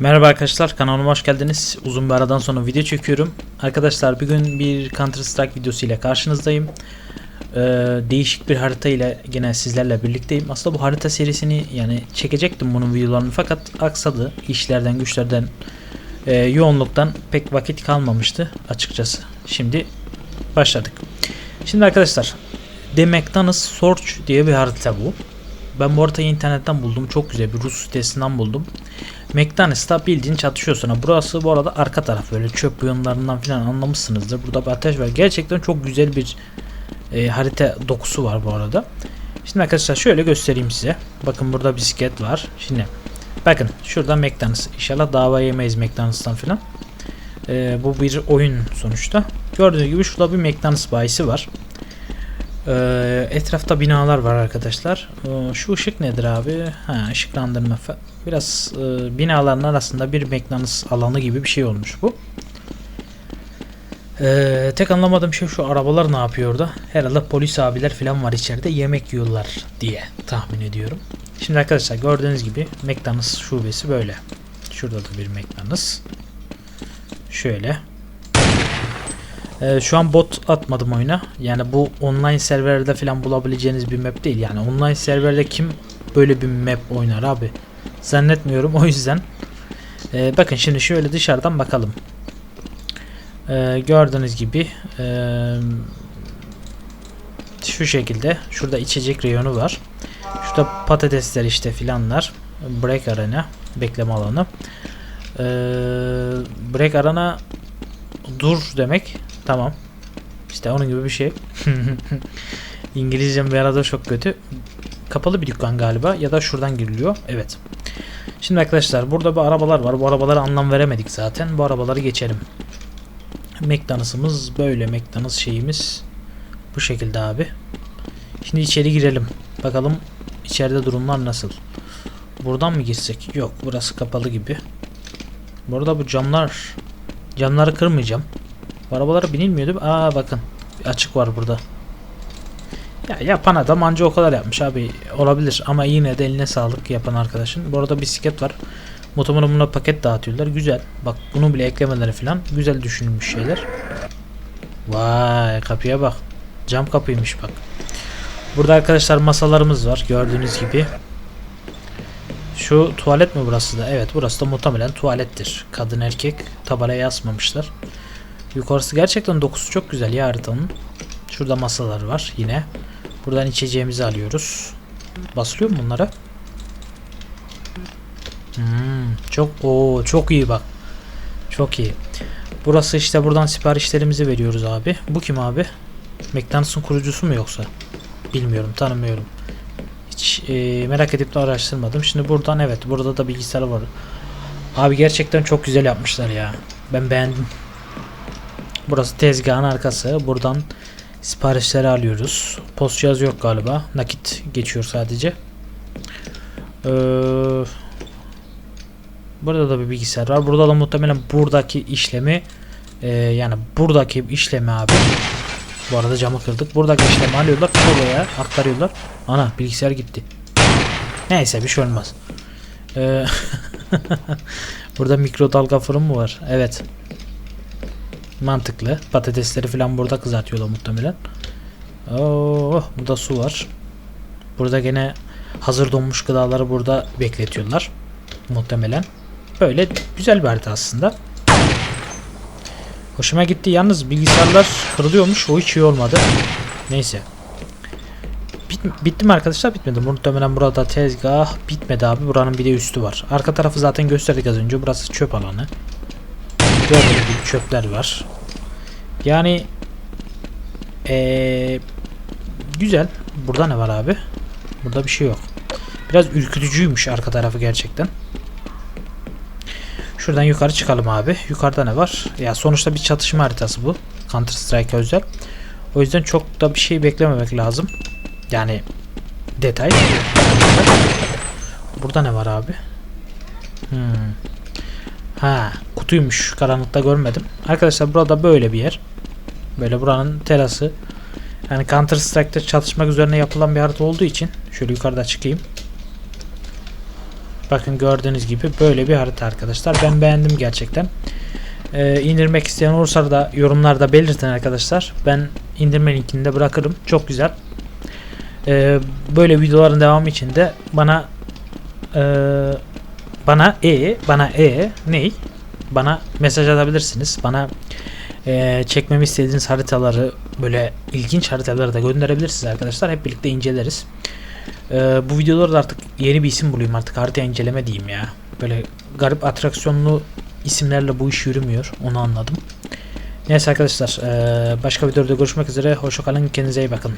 Merhaba arkadaşlar kanalıma hoş geldiniz. Uzun bir aradan sonra video çekiyorum. Arkadaşlar bugün bir Counter Strike videosu ile karşınızdayım. Ee, değişik bir harita ile gene sizlerle birlikteyim. Aslında bu harita serisini yani çekecektim bunun videolarını fakat aksadı. İşlerden güçlerden e, yoğunluktan pek vakit kalmamıştı açıkçası. Şimdi başladık. Şimdi arkadaşlar The McDonald's Search diye bir harita bu. Ben bu haritayı internetten buldum. Çok güzel bir Rus sitesinden buldum. McDonald's'ta bildiğin çatışıyorsun. Ha, Burası bu arada arka taraf böyle çöp yığınlarından falan anlamışsınızdır. Burada bir ateş var. Gerçekten çok güzel bir e, harita dokusu var bu arada. Şimdi arkadaşlar şöyle göstereyim size. Bakın burada bisiklet var. Şimdi bakın şurada McDonald's. İnşallah dava yemeyiz McDonald's'tan falan. E, bu bir oyun sonuçta. Gördüğünüz gibi şurada bir McDonald's bayisi var. Ee, etrafta binalar var arkadaşlar. Ee, şu ışık nedir abi? Ha, ışıklandırma. Biraz e, binaların arasında bir McDonald's alanı gibi bir şey olmuş bu. Ee, tek anlamadığım şey şu arabalar ne yapıyor orada? Herhalde polis abiler falan var içeride yemek yiyorlar diye tahmin ediyorum. Şimdi arkadaşlar gördüğünüz gibi McDonald's şubesi böyle. Şurada da bir McDonald's. Şöyle. Ee, şu an bot atmadım oyuna. Yani bu online serverde falan bulabileceğiniz bir map değil. Yani online serverde kim böyle bir map oynar abi? Zannetmiyorum o yüzden. Ee, bakın şimdi şöyle dışarıdan bakalım. Ee, gördüğünüz gibi ee, şu şekilde şurada içecek reyonu var. Şurada patatesler işte filanlar. Break arena bekleme alanı. Ee, break arena dur demek. Tamam. İşte onun gibi bir şey. İngilizcem bir arada çok kötü. Kapalı bir dükkan galiba ya da şuradan giriliyor. Evet. Şimdi arkadaşlar burada bir arabalar var. Bu arabalara anlam veremedik zaten. Bu arabaları geçelim. McDonald's'ımız böyle. McDonald's şeyimiz bu şekilde abi. Şimdi içeri girelim. Bakalım içeride durumlar nasıl. Buradan mı girsek? Yok burası kapalı gibi. Bu arada bu camlar camları kırmayacağım. Arabalara binilmiyordu. Aa bakın. Bir açık var burada. Ya yapan adam anca o kadar yapmış abi. Olabilir ama yine de eline sağlık yapan arkadaşın. Bu arada bisiklet var. Muhtemelen buna paket dağıtıyorlar. Güzel. Bak bunu bile eklemeleri falan. Güzel düşünülmüş şeyler. Vay kapıya bak. Cam kapıymış bak. Burada arkadaşlar masalarımız var. Gördüğünüz gibi. Şu tuvalet mi burası da? Evet burası da muhtemelen tuvalettir. Kadın erkek tabelaya asmamışlar. Yukarısı gerçekten dokusu çok güzel ya haritanın. Şurada masalar var yine. Buradan içeceğimizi alıyoruz. Basılıyor mu bunlara? Hmm, çok o çok iyi bak. Çok iyi. Burası işte buradan siparişlerimizi veriyoruz abi. Bu kim abi? McDonald's'ın kurucusu mu yoksa? Bilmiyorum, tanımıyorum. Hiç e, merak edip de araştırmadım. Şimdi buradan evet, burada da bilgisayar var. Abi gerçekten çok güzel yapmışlar ya. Ben beğendim. Burası tezgahın arkası. Buradan siparişleri alıyoruz. Post cihaz yok galiba. Nakit geçiyor sadece. Ee, burada da bir bilgisayar var. Burada da muhtemelen buradaki işlemi e, yani buradaki işlemi abi. Bu arada camı kırdık. Buradaki işlemi alıyorlar. Buraya aktarıyorlar. Ana bilgisayar gitti. Neyse bir şey olmaz. Ee, burada mikrodalga fırın mı var? Evet. Mantıklı. Patatesleri falan burada kızartıyorlar muhtemelen. Oo, burada su var. Burada gene hazır donmuş gıdaları burada bekletiyorlar. Muhtemelen. Böyle güzel bir harita aslında. Hoşuma gitti. Yalnız bilgisayarlar kırılıyormuş. O hiç iyi olmadı. Neyse. Bit, bitti mi arkadaşlar? Bitmedi. Muhtemelen burada tezgah bitmedi abi. Buranın bir de üstü var. Arka tarafı zaten gösterdik az önce. Burası çöp alanı. Gördüğünüz gibi çöpler var. Yani ee, güzel. Burada ne var abi? Burada bir şey yok. Biraz ürkütücüymüş arka tarafı gerçekten. Şuradan yukarı çıkalım abi. Yukarıda ne var? Ya sonuçta bir çatışma haritası bu. Counter Strike'a özel. O yüzden çok da bir şey beklememek lazım. Yani detay. Burada ne var abi? Hmm. Ha, kutuymuş. Karanlıkta görmedim. Arkadaşlar burada böyle bir yer. Böyle buranın terası. Yani Counter Strike'da çatışmak üzerine yapılan bir harita olduğu için şöyle yukarıda çıkayım. Bakın gördüğünüz gibi böyle bir harita arkadaşlar. Ben beğendim gerçekten. Ee, indirmek isteyen olursa da yorumlarda belirtin arkadaşlar. Ben indirme linkini de bırakırım. Çok güzel. Ee, böyle videoların devamı için de bana e, bana e bana e ney bana mesaj atabilirsiniz. Bana e, çekmemi istediğiniz haritaları böyle ilginç haritaları da gönderebilirsiniz arkadaşlar. Hep birlikte inceleriz. E, bu videoları da artık yeni bir isim bulayım artık harita inceleme diyeyim ya. Böyle garip atraksiyonlu isimlerle bu iş yürümüyor. Onu anladım. Neyse arkadaşlar e, başka videoda görüşmek üzere. Hoşçakalın. Kendinize iyi bakın.